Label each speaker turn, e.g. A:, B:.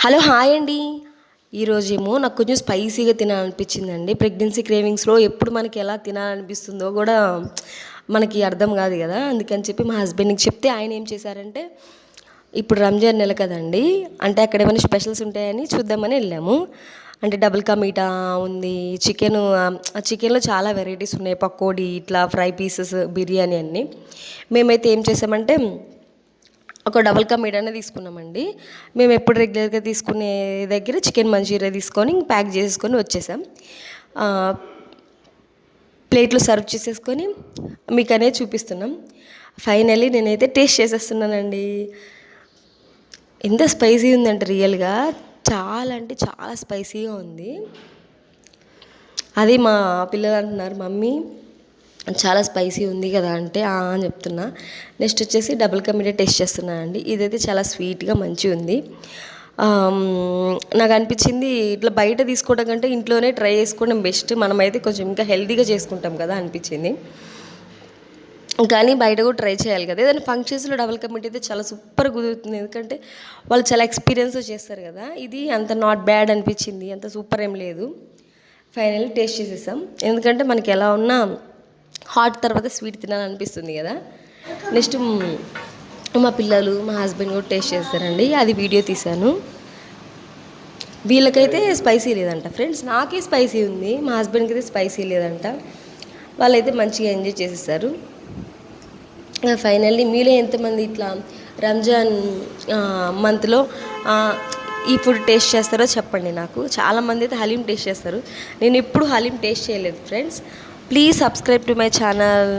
A: Hello hi అండి. ఈరోజేమో నాకు కొంచెం స్పైసీగా తినాలనిపించిందండి. ప్రెగ్నెన్సీ క్రేవింగ్స్లో ఎప్పుడు మనకి ఎలా తినాలనిపిస్తుందో కూడా మనకి అర్థం కాదు కదా. అందుకని చెప్పి మా హస్బెండ్కి చెప్తే ఆయన ఏం చేశారంటే ఇప్పుడు రంజాన్ నెల కదండి అంటే అక్కడ ఏమైనా స్పెషల్స్ ఉంటాయని చూద్దామని వెళ్ళాము. అంటే డబుల్ కా మీఠా ఉంది చికెన్ చికెన్లో చాలా వెరైటీస్ ఉన్నాయి. పకోడీ ఇట్లా ఫ్రై పీసెస్ బిర్యానీ అన్నీ. మేమైతే ఏం చేసామంటే ఒక డబల్ కా మీటానే తీసుకున్నామండి. మేము ఎప్పుడు రెగ్యులర్గా తీసుకునే దగ్గర చికెన్ మంచూరియా తీసుకొని ప్యాక్ చేసుకొని వచ్చేసాం. ప్లేట్లు సర్వ్ చేసేసుకొని మీకు అనేది చూపిస్తున్నాం. ఫైనలీ నేనైతే టేస్ట్ చేసేస్తున్నానండి. ఎంత స్పైసీ ఉందంటే రియల్గా. చాలా అంటే చాలా స్పైసీగా ఉంది. అది మా పిల్లలు అంటున్నారు మమ్మీ చాలా స్పైసీ ఉంది కదా అంటే అని చెప్తున్నా. నెక్స్ట్ వచ్చేసి డబుల్ కమీడియా టేస్ట్ చేస్తున్నాను అండి. ఇదైతే చాలా స్వీట్గా మంచిగా ఉంది. నాకు అనిపించింది ఇట్లా బయట తీసుకోవడం కంటే ఇంట్లోనే ట్రై చేసుకోవడం బెస్ట్ మనమైతే కొంచెం ఇంకా హెల్తీగా చేసుకుంటాం కదా అనిపించింది. కానీ బయట కూడా ట్రై చేయాలి కదా. ఏదైనా ఫంక్షన్స్లో డబుల్ కమిట్ అయితే చాలా సూపర్ కుదురుతుంది. ఎందుకంటే వాళ్ళు చాలా ఎక్స్పీరియన్స్ చేస్తారు కదా. ఇది అంత నాట్ బ్యాడ్ అనిపించింది. అంత సూపర్ ఏం లేదు. ఫైనల్లీ టేస్ట్ చేసేసాం. ఎందుకంటే మనకి ఎలా ఉన్నా హాట్ తర్వాత స్వీట్ తినాలనిపిస్తుంది కదా. నెక్స్ట్ మా పిల్లలు మా హస్బెండ్ కూడా టేస్ట్ చేస్తారండి. అది వీడియో తీశాను. వీళ్ళకైతే స్పైసీ లేదంట ఫ్రెండ్స్. నాకే స్పైసీ ఉంది. మా హస్బెండ్కి అయితే స్పైసీ లేదంట. వాళ్ళైతే మంచిగా ఎంజాయ్ చేసేసారు. ఫైనల్లీ మీలో ఎంతమంది ఇట్లా రంజాన్ మంత్లో ఈ ఫుడ్ టేస్ట్ చేస్తారో చెప్పండి నాకు. చాలామంది అయితే హలీం టేస్ట్ చేస్తారు. నేను ఎప్పుడు హలీం టేస్ట్ చేయలేదు friends. Please subscribe to my channel